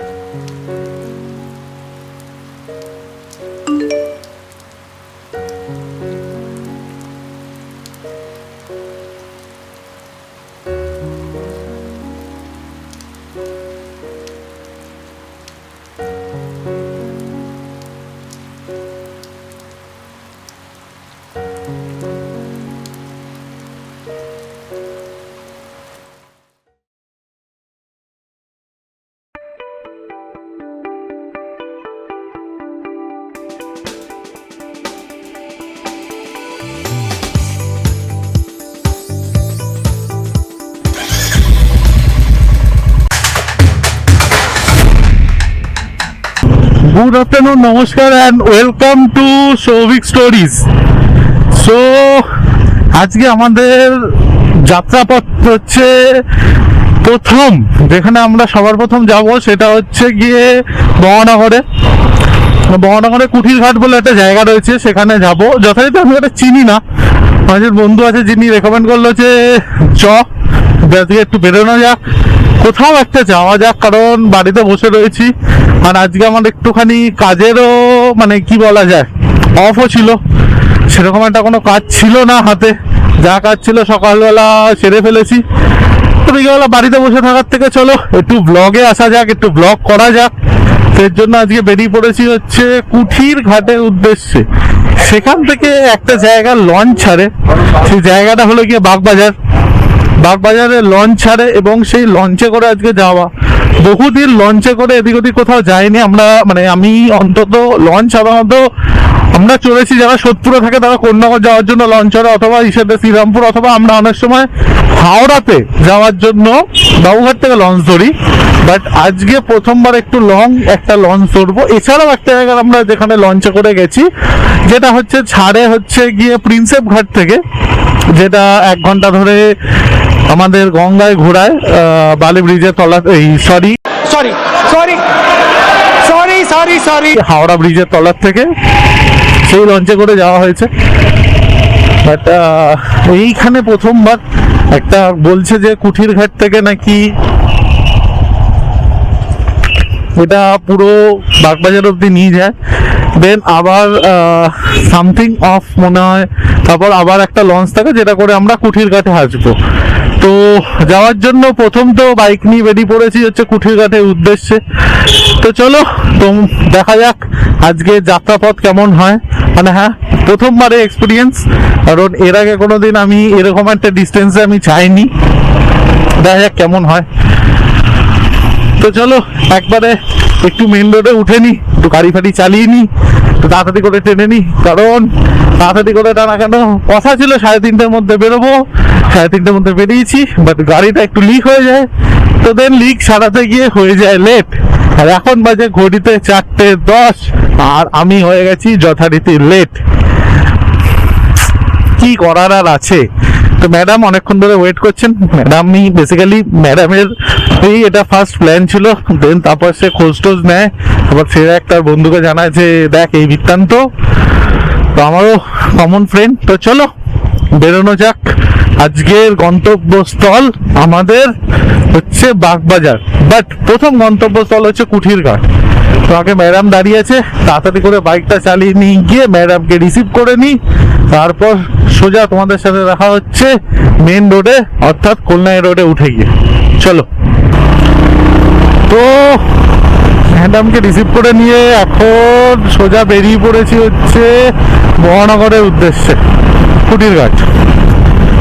Música good afternoon নমস্কার and welcome to Souvik stories so আজকে আমাদের যাত্রাপথ হচ্ছে প্রথম, যেখানে আমরা সবার প্রথম যাব, সেটা হচ্ছে গিয়ে বহনগরে। বহনগরে কুঠির ঘাট বলে একটা জায়গা রয়েছে, সেখানে যাব। যথারীতি আমি ওটা চিনি না। আমাদের বন্ধু আছে যিনি রেকমেন্ড করল যে চ আজকে একটু বেরোনো যাক। কোথাও একটা যাওয়া যাক, কারণ বাড়িতে বসে রয়েছি। আর আজকে আমার একটুখানি কাজেরও মানে কি বলা যায় অফও ছিল। সেরকম একটা কোনো কাজ ছিল না হাতে। যা কাজ ছিল সকালবেলা সেরে ফেলেছি। তো বিকেলবেলা বাড়িতে বসে থাকার থেকে চলো, একটু ব্লগে আসা যাক, একটু ব্লগ করা যাক। এর জন্য আজকে বেরিয়ে পড়েছি হচ্ছে কুঠির ঘাটের উদ্দেশ্যে। সেখান থেকে একটা জায়গা লঞ্চ ছাড়ে। সেই জায়গাটা হলো গিয়ে বাগবাজার। বাগবাজারে লঞ্চ ছাড়ে এবং সেই লঞ্চে করে আজকে যাওয়া। বহুদিন লঞ্চে করে এদিক ওদিক কোথাও যাইনি আমরা মানে আমি অন্তত লঞ্চ সাধারণত আমরা চলেছি যারা সোদপুরে থাকে তারা কন্যাগর যাওয়ার জন্য লঞ্চ চড়ে অথবা ইসেতে শ্রীরামপুর অথবা আমরা অনেক সময় হাওড়াতে যাওয়ার জন্য বাবুঘাট থেকে লঞ্চ ধরি। বাট আজকে প্রথমবার একটু লং একটা লঞ্চ ধরবো। এছাড়াও একটা জায়গায় আমরা যেখানে লঞ্চে করে গেছি, যেটা হচ্ছে ছাড়ে হচ্ছে গিয়ে প্রিন্সেপ ঘাট থেকে, যেটা এক ঘণ্টা ধরে আমাদের গঙ্গায় ঘোরায় বালি ব্রিজের তলা এই sorry sorry sorry sorry sorry sorry Howrah ব্রিজের তলার থেকে সেই লঞ্চে করে যাওয়া হয়েছে। বাট এইখানে প্রথমবার একটা বলছে যে কুঠির ঘাট থেকে নাকি এটা পুরো বাগবাজার অব্দি নিয়ে যায়। দেন আবার সামথিং অফ মনে হয়। তারপর আবার একটা লঞ্চ থাকে যেটা করে আমরা কুঠির ঘাটে আসব তো যাওয়ার জন্য প্রথম তো বাইক নিয়ে বেরিয়ে পড়েছি হচ্ছে কুঠির ঘাটের উদ্দেশ্যে। তো চলো তো দেখা যাক আজকে যাত্রাপথ কেমন হয়। মানে হ্যাঁ প্রথমবারে এক্সপিরিয়েন্স কারণ এর আগে কোনোদিন আমি এরকম একটা ডিস্টেন্সে আমি চাইনি দেখা যাক কেমন হয়। তো চলো, একবারে একটু মেন রোডে উঠে নি, একটু গাড়ি ফাড়ি চালিয়ে নি, একটু তাড়াতাড়ি করে টেনে নি। কারণ তাড়াতাড়ি করে টানা কেন? কথা ছিল সাড়ে তিনটের মধ্যে বেরোবো, সাড়ে তিনটের মধ্যে বেরিয়েছি বাট গাড়িটা একটু লিক হয়ে যায়। তো দেন লিক সারাতে গিয়ে হয়ে যায় লেট আর এখন বাজে ঘড়িতে চারটে দশ, আর আমি হয়ে গেছি যথারীতি লেট কি করার আর আছে? তো ম্যাডাম অনেকক্ষণ ধরে ওয়েট করছেন। ম্যাডামই বেসিক্যালি ম্যাডামের এই এটা ফার্স্ট প্ল্যান ছিল দেন তারপর সে খোঁজ টোজ নেয়। তারপর সে একটা বন্ধুকে জানায় যে, দেখ, এই বৃত্তান্ত তো আমারও কমন ফ্রেন্ড তো চলো, বেরোনো যাক। আজকের গন্তব্যস্থল আমাদের হচ্ছে বাগবাজার। বাট প্রথম গন্তব্যস্থল হচ্ছে কুঠির ঘাট তো আগে ম্যাডাম দাঁড়িয়ে আছে, তাড়াতাড়ি করে বাইকটা চালিয়ে নিয়ে গিয়ে ম্যাডামকে রিসিভ করে নিই। তারপর সোজা তোমাদের সাথে দেখা হচ্ছে মেন রোডে অর্থাৎ কল্যাণী রোডে উঠে গিয়ে। চলো। তো ম্যাডামকে রিসিভ করে নিয়ে এখন সোজা বেরিয়ে পড়েছি হচ্ছে মহানগরের উদ্দেশ্যে কুটির ঘাট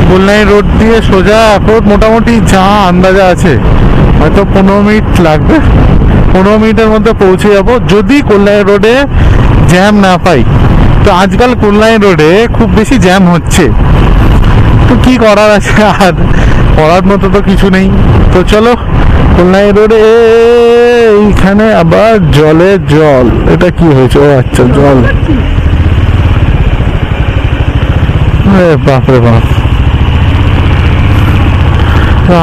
কল্যাণী রোড দিয়ে সোজা এখন মোটামুটি যা আন্দাজা আছে, হয়তো পনেরো মিনিট লাগবে। পনেরো মিনিটের মধ্যে পৌঁছে যাব। যদি কল্যাণী রোডে জ্যাম না পাই তো আজকাল কল্যাণী রোডে খুব বেশি জ্যাম হচ্ছে। তো কি করার আছে আর? করার মতো তো কিছু নেই। তো চলো কল্যাণী রোডে এইখানে আবার জলে জল। এটা কি হয়েছে? ও আচ্ছা জল। বাপরে বাপ।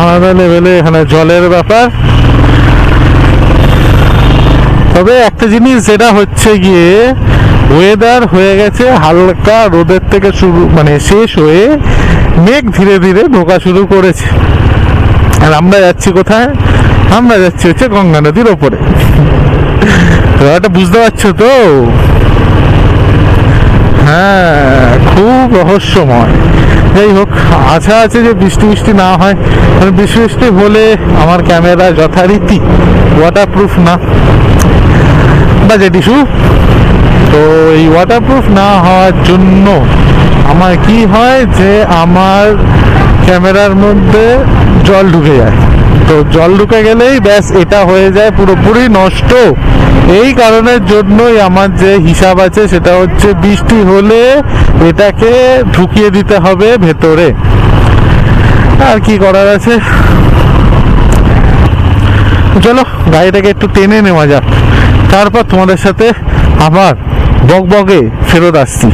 আলাদা লেভেলে এখানে জলের ব্যাপার। তবে একটা জিনিস যেটা হচ্ছে গিয়ে ওয়েদার হয়ে গেছে, হালকা রোদের থেকে শুরু মানে শেষ হয়ে মেঘ ধীরে ধীরে ঢোকা শুরু করেছে। আর আমরা যাচ্ছি কোথায়? আমরা যাচ্ছি হচ্ছে গঙ্গা নদীর ওপরে। ব্যাপারটা বুঝতে পারছ তো? হ্যাঁ খুব রহস্যময়। যাই হোক, আশা আছে যে বৃষ্টি বৃষ্টি না হয়। কারণ বৃষ্টি বৃষ্টি হলে আমার ক্যামেরা যথারীতি ওয়াটারপ্রুফ না। বাজেট ইস্যু তো এই ওয়াটারপ্রুফ না হওয়ার জন্য আমার কি হয় যে আমার ক্যামেরার মধ্যে জল ঢুকে যায়। তো জল ঢুকে গেলেই ব্যাস এটা হয়ে যায় পুরোপুরি নষ্ট। এই কারণের জন্যই আমার যে হিসাব আছে সেটা হচ্ছে বৃষ্টি হলে এটাকে ঢুকিয়ে দিতে হবে ভেতরে। আর কি করার আছে? চলো, গাড়িটাকে একটু টেনে নেওয়া যাক। তারপর তোমাদের সাথে আবার বকবকে ফেরত আসছি।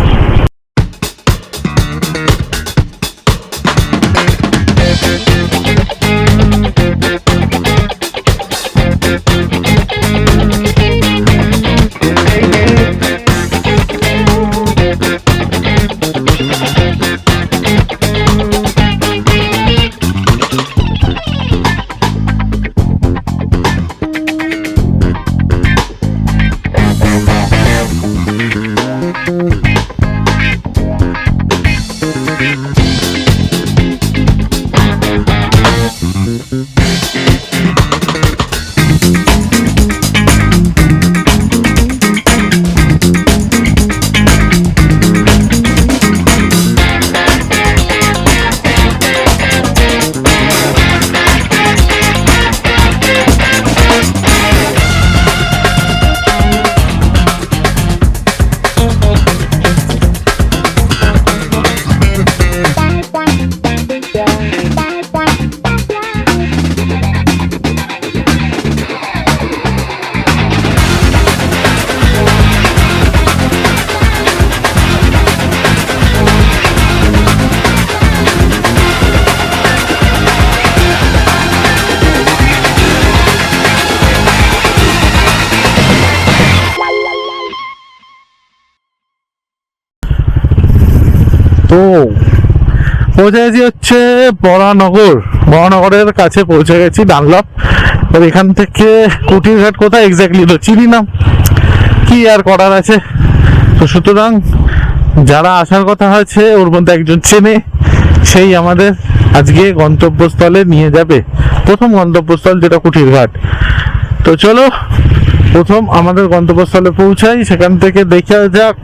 তো পৌঁছে গেছি হচ্ছে বরানগর। বরানগরের কাছে পৌঁছে গেছি ডানলপ এবার এখান থেকে কুটির ঘাট কোথায় এক্স্যাক্টলি তো চিনি না। কি আর করার আছে? তো সুতরাং যারা আসার কথা আছে, ওর মধ্যে একজন চেনে, সেই আমাদের আজকে গন্তব্যস্থলে নিয়ে যাবে। প্রথম গন্তব্যস্থল যেটা কুটির ঘাট তো চলো, প্রথম আমাদের গন্তব্যস্থলে পৌঁছাই। সেখান থেকে দেখে যাক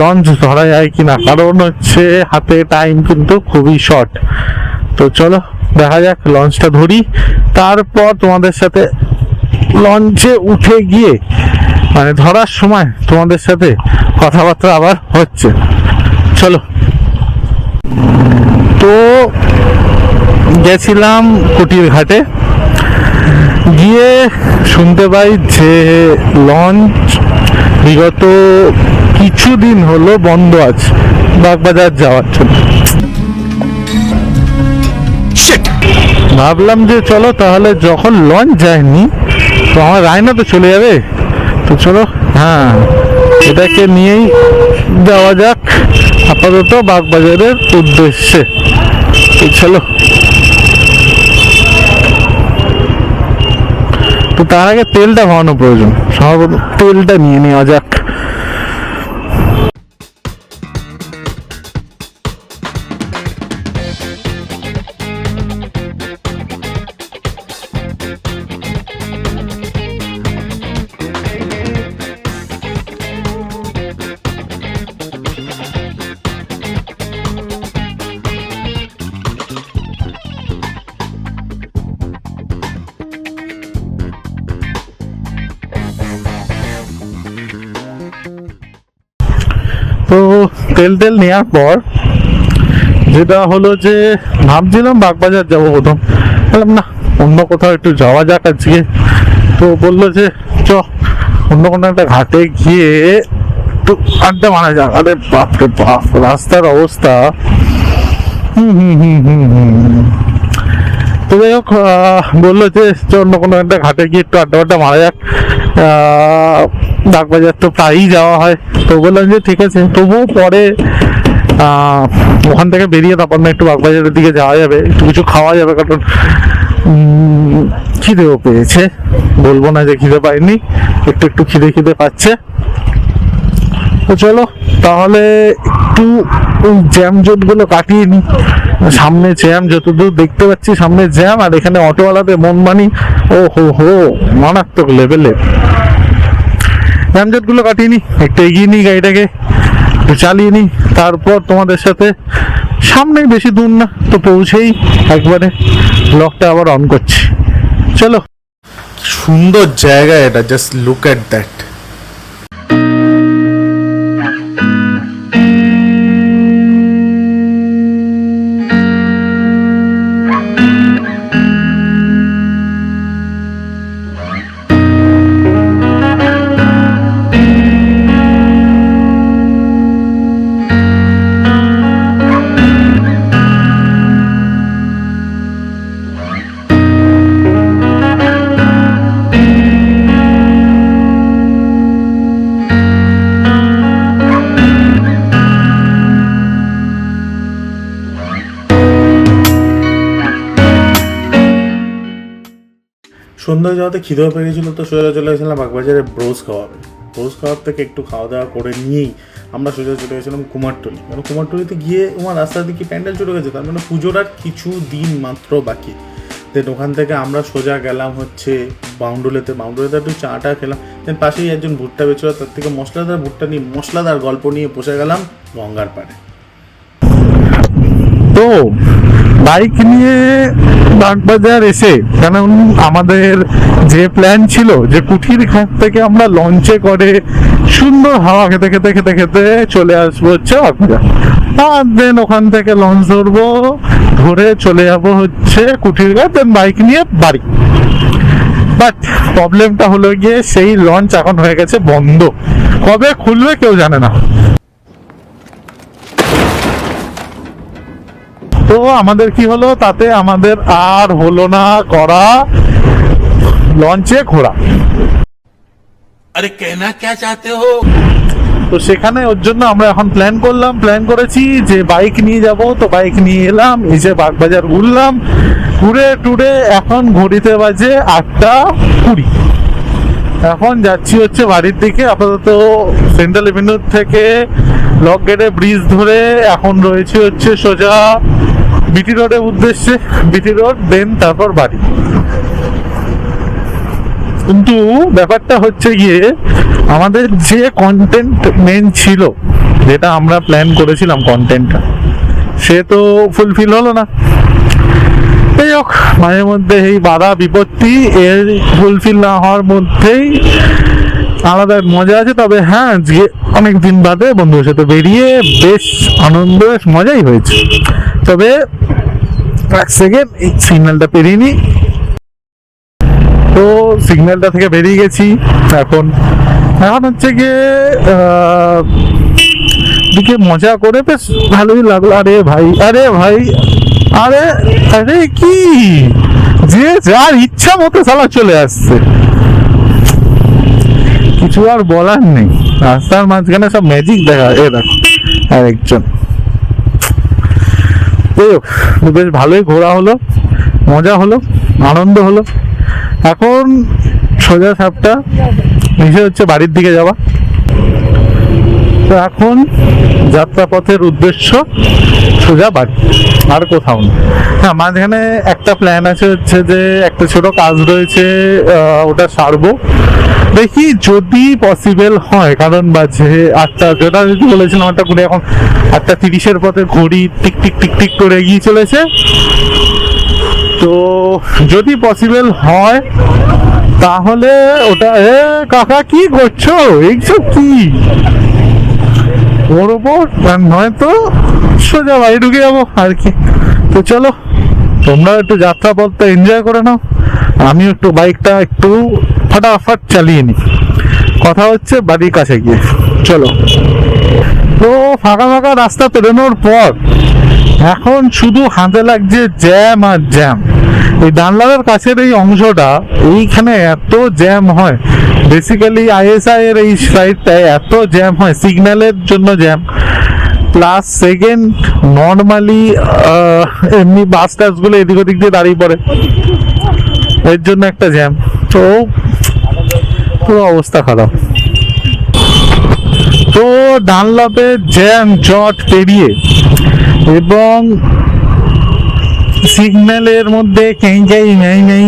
লঞ্চ ধরা যায় কিনা? কারণ হচ্ছে হাতে টাইম কিন্তু খুবই শর্ট তো চলো, দেখা যাক, লঞ্চটা ধরি। তারপর তোমাদের সাথে লঞ্চে উঠে গিয়ে মানে ধরার সময় তোমাদের সাথে কথাবার্তা আবার হচ্ছে। চলো। তো গেছিলাম কুটির ঘাটে। গিয়ে শুনতে পাই যে লঞ্চ বিগত কিছুদিন হলো বন্ধ আছে বাগবাজার যাওয়ার জন্য। ভাবলাম যে চলো তাহলে যখন লঞ্চ যায়নি তো আমার রায়না তো চলে যাবে। তো চলো হ্যাঁ এটাকে নিয়েই যাওয়া যাক আপাতত বাগবাজারের উদ্দেশ্যে। তো চলো। তো তার আগে তেলটা ভরানো প্রয়োজন সম্ভবত তেলটা নিয়ে নেওয়া যাক। তো তেল তেল নেওয়ার পর যেটা হলো যে ভাবছিলাম বাগবাজার যাব প্রথম। বললাম, না, অন্য কোথাও একটু যাওয়া যাক আজকে। তো বলল যে, চ, অন্য কোনো একটা ঘাটে গিয়ে একটু আড্ডা মারা যাক। আরে বাপরে বাপ, রাস্তার অবস্থা। হুম হুম হুম হুম হুম। তো যাই হোক বলল যে, চ, অন্য কোনো একটা ঘাটে গিয়ে একটু আড্ডা আড্ডা মারা যাক। বাগবাজার তো প্রায়ই যাওয়া হয়। তো বললাম যে ঠিক আছে, তবুও পরে ওখান থেকে বেরিয়ে তারপর না একটু বাগবাজারের দিকে যাওয়া যাবে, একটু কিছু খাওয়া যাবে, কারণ খিদেও পেয়েছে। বলব না যে খিদে পাইনি, একটু একটু খিদে খিদে পাচ্ছে। তো চলো, তাহলে একটু ওই জ্যাম জোটগুলো কাটিয়ে নি। সামনে জ্যাম, যতদূর দেখতে পাচ্ছি সামনে জ্যাম, আর এখানে অটোওয়ালাদের মন মানি, ও হো হো, মারাত্মক লেভেলের জ্যাম জোটগুলো কাটিয়ে নি, একটু এগিয়ে নি গাড়িটাকে চালিয়ে নি, তারপর তোমাদের সাথে সামনেই বেশি দূর না, তো পৌঁছেই একবারে ব্লগটা আবার অন করছি। চলো। সুন্দর জায়গা এটা জাস্ট লুক এট দ্যাট সন্ধ্যা যাওয়াতে খিদেও পেয়ে গেছিল তো সোজা চলে গেছিলাম বাগবাজারে ব্রোজ খাওয়াবে। ব্রোজ খাওয়ার থেকে একটু খাওয়া দাওয়া করে নিয়েই আমরা সোজা চলে গেছিলাম কুমারটুলি। কারণ কুমারটুলিতে গিয়ে আমার রাস্তার দিকে প্যান্ডেল চলে গেছে, তার মানে পুজোর আর কিছু দিন মাত্র বাকি। দেন ওখান থেকে আমরা সোজা গেলাম হচ্ছে বাউন্ডুলেতে। বাউন্ডুলেতে একটু চাটা খেলাম দেন পাশেই একজন ভুট্টা বেচছিল তার থেকে মশলাদার ভুট্টা নিয়ে মশলাদার গল্প নিয়ে বসে গেলাম গঙ্গার পাড়ে। তো বাইক নিয়ে বাগবাজার এসে কারণ আমাদের যে প্ল্যান ছিল যে কুঠির ঘাট থেকে আমরা লঞ্চে করে সুন্দর হাওয়া খেতে খেতে খেতে খেতে চলে আসব হচ্ছে বাগবাজার আর দেন ওখান থেকে লঞ্চ ধরবো, ধরে চলে যাব হচ্ছে কুঠির ঘাট দেন বাইক নিয়ে বাড়ি। বাট প্রবলেমটা হলো গিয়ে সেই লঞ্চ এখন হয়ে গেছে বন্ধ। কবে খুলবে কেউ জানে না। তো আমাদের কি হলো? তাতে আমাদের আর হলো না করা লঞ্চে ঘোরা। আরে কেনা কে চাতে হো? তো সেখানে ওর জন্য আমরা এখন প্ল্যান করলাম প্ল্যান করেছি যে বাইক নিয়ে যাব। তো বাইক নিয়ে এলাম এসে বাগবাজার ঘুরলাম। ঘুরে টুরে এখন ঘড়িতে বাজে আটটা কুড়ি। এখন যাচ্ছি হচ্ছে বাড়ির দিকে আপাতত সেন্ট্রাল এভিনিউ থেকে লক গেটে ব্রিজ ধরে এখন রয়েছে হচ্ছে সোজা বিটি রোডের উদ্দেশ্যে, বিটি রোড দেন তারপর বাড়ি। কিন্তু ব্যাপারটা হচ্ছে গিয়ে, আমাদের যে কন্টেন্ট মেন ছিল, যেটা আমরা প্ল্যান করেছিলাম কন্টেন্টটা সে তো ফুলফিল হলো না। যাই হোক, মাঝে মধ্যে এই বাধা বিপত্তি এর ফুলফিল না হওয়ার মধ্যেই আলাদা মজা আছে, তবে হ্যাঁ অনেক দিন বাদে বন্ধুদের সাথে বেরিয়ে বেশ আনন্দ মজাই হয়েছে। তবে এক সেকেন্ড এই সিগন্যালটা পেরিয়ে তো সিগন্যালটা থেকে বেরিয়ে গেছি। এখন এখন হচ্ছে গিয়ে দিকে মজা করে বেশ ভালোই লাগল। আরে ভাই আরে ভাই, আরে আরে কি? যে যার ইচ্ছা মতো সালা চলে আসছে। কিছু আর বলার নেই। রাস্তার মাঝখানে সব ম্যাজিক দেখা এ দেখো, আরেকজন। যাই হোক, বেশ ভালোই ঘোরা হলো মজা হলো আনন্দ হলো। এখন সোজা সাপটা নিচে হচ্ছে বাড়ির দিকে যাওয়া। তো এখন যাত্রাপথের উদ্দেশ্য সোজা বাড়ি, আর কোথাও না। হ্যাঁ মাঝখানে একটা প্ল্যান আছে হচ্ছে যে একটা ছোট কাজ রয়েছে ওটা সারবো। দেখি যদি পসিবল হয়, কারণ বাজে আটটা, যেটা যদি বলেছিলাম একটা ঘুরে এখন আটটা তিরিশের পথে ঘড়ি টিক টিক টিক টিক করে এগিয়ে চলেছে। তো যদি পসিবল হয়, তাহলে ওটা, এ, কাকা, কি করছ? এইসব কি? ওপর আর নয়তো সোজা বাড়ি ঢুকে যাব আর কি। তো চলো, তোমরা একটু যাত্রাপথটা এনজয় করে নাও। আমি একটু বাইকটা একটু ফটাফট চালিয়ে নিই। কথা হচ্ছে বাড়ির কাছে গিয়ে। চলো। তো ফাঁকা ফাঁকা রাস্তা পেরোনোর পর, এখন শুধু হাতে লাগছে জ্যাম আর জ্যাম এই ডানলারের কাছের এই অংশটা, এইখানে এত জ্যাম হয়। বেসিক্যালি আইএসআই এর এই সাইডটায় এত জ্যাম হয় সিগন্যালের জন্য জ্যাম। প্লাস সেকেন্ড নর্মালি এমনি বাস টাসগুলো এদিক ওদিক দিয়ে দাঁড়িয়ে পড়ে। এর জন্য একটা জ্যাম। তো, পুরো অবস্থা খারাপ। তো, ডানলাপে জ্যাম জট পেরিয়ে এবং সিগন্যালের মধ্যে কেঁচাই ম্যাই ম্যাই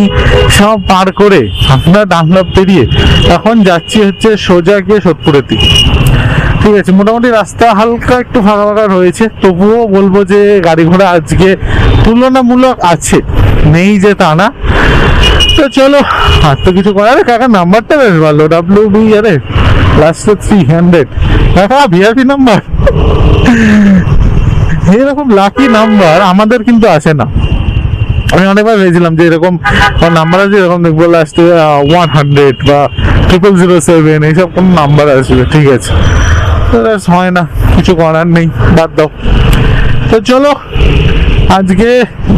সব পার করে আমরা ডানলাপ পেরিয়ে এখন যাচ্ছি হচ্ছে সোজা গিয়ে সোদপুরের দিকে। ঠিক আছে, মোটামুটি রাস্তা হালকা একটু ফাঁকা ফাঁকা রয়েছে, তবুও বলব যে গাড়ি ঘোড়া আজকে তুলনামূলক আছে, নেই যে তা না। তো চলো, আর তো কিছু করার কাকা নাম্বারটা বেশ ভালো ডাব্লিউ বি আরে লাস্টে থ্রি হান্ড্রেড কাকা ভিআইপি নাম্বার এরকম লাকি নাম্বার আমাদের কিন্তু আসে না। আমি অনেকবার ভেবেছিলাম যে এরকম নাম্বার আছে, এরকম দেখব লাস্টে ওয়ান হান্ড্রেড বা ট্রিপল জিরো সেভেন এইসব কোনো নাম্বার আসবে, ঠিক আছে। হয় না, কিছু করার নেই, বাদ দাও। তো চলো, আজকে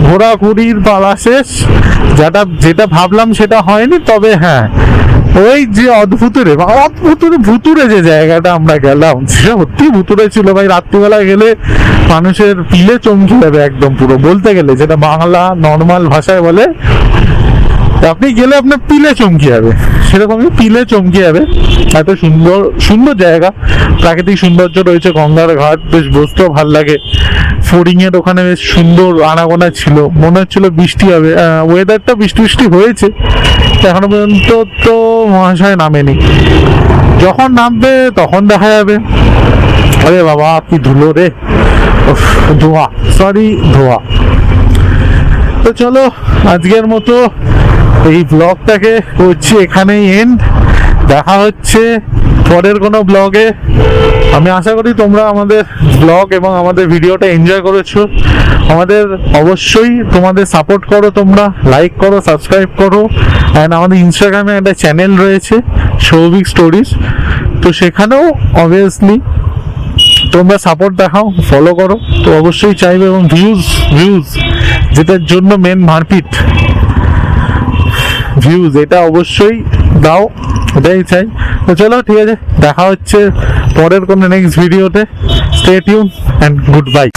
ঘোরাঘুরির পালা শেষ। যেটা যেটা ভাবলাম সেটা হয়নি, তবে হ্যাঁ ওই যে অদ্ভুতুরে অদ্ভুতুরে ভুতুরে যে জায়গাটা আমরা গেলাম, সেটা সত্যি ভুতুরে ছিল ভাই। রাত্রিবেলা গেলে মানুষের পিলে চমকে যাবে একদম পুরো। বলতে গেলে যেটা বাংলা নর্মাল ভাষায় বলে আপনি গেলে আপনার পিলে চমকে যাবে। সেরকমই পিলে চমকে যাবে। এত সুন্দর সুন্দর জায়গা। প্রাকৃতিক সৌন্দর্য রয়েছে গঙ্গার ঘাট, বেশ বসতেও ভালো লাগে। ফোরিং এর ওখানে বেশ সুন্দর আনাগোনা ছিল। মনে হচ্ছিল বৃষ্টি হবে। ওয়েদারটা বৃষ্টি বৃষ্টি হয়েছে। এখনও পর্যন্ত তো মহাশয় নামেনি। যখন নামবে তখন দেখা যাবে। আরে বাবা, কি ধুলো রে। ধোয়া সরি ধোয়া। তো চলো, আজকের মতো এই ব্লগটাকে করছি। এখানেই এন্ড দেখা হচ্ছে পরের কোনো ব্লগে আমি আশা করি তোমরা আমাদের ব্লগ এবং আমাদের ভিডিওটা এনজয় করেছ। আমাদের অবশ্যই তোমাদের সাপোর্ট করো তোমরা লাইক করো সাবস্ক্রাইব করো। অ্যান্ড আমাদের ইনস্টাগ্রামে একটা চ্যানেল রয়েছে সৌভিক স্টোরিজ তো সেখানেও অবভিয়াসলি তোমরা সাপোর্ট দেখাও ফলো করো। তো অবশ্যই চাইবে এবং ভিউজ ভিউজ যেটার জন্য মেন মারপিট ভিউজ এটা অবশ্যই দাও, এটাই চাই। তো চলো, ঠিক আছে, দেখা হচ্ছে পরের কোনো নেক্সট ভিডিওতে stay tuned and good bye